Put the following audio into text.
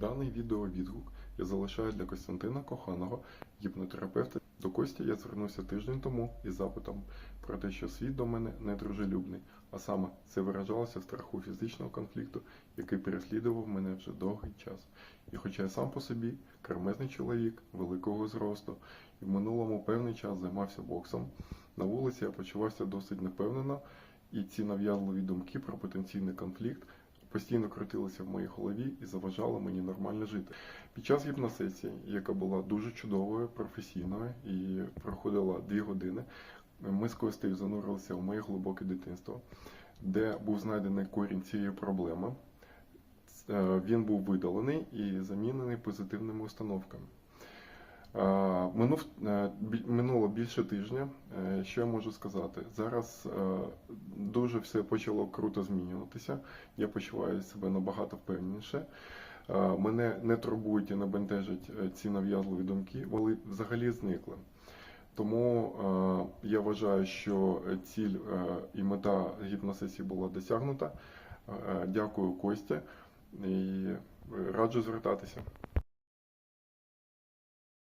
Даний відеовідгук я залишаю для Костянтина Коханого, гіпнотерапевта. До Кості я звернувся тиждень тому із запитом про те, що світ до мене недружелюбний, а саме це виражалося страху фізичного конфлікту, який переслідував мене вже довгий час. І хоча я сам по собі кармезний чоловік великого зросту і в минулому певний час займався боксом, на вулиці я почувався досить непевнено, і ці нав'язливі думки про потенційний конфлікт постійно крутилися в моїй голові і заважали мені нормально жити. Під час гіпносесії, яка була дуже чудовою, професійною і проходила дві години, ми з Костею занурилися в моє глибоке дитинство, де був знайдений корінь цієї проблеми. Е, Він був видалений і замінений позитивними установками. Е, е, минуло більше тижня. Що я можу сказати? Зараз дуже все почало круто змінюватися. Я почуваю себе набагато впевненіше. Е, Мене не турбують і не бентежать е, ці нав'язливі думки, вони взагалі зникли. Тому е, я вважаю, що ціль і мета гіпносесії була досягнута. Дякую Костя і раджу звертатися.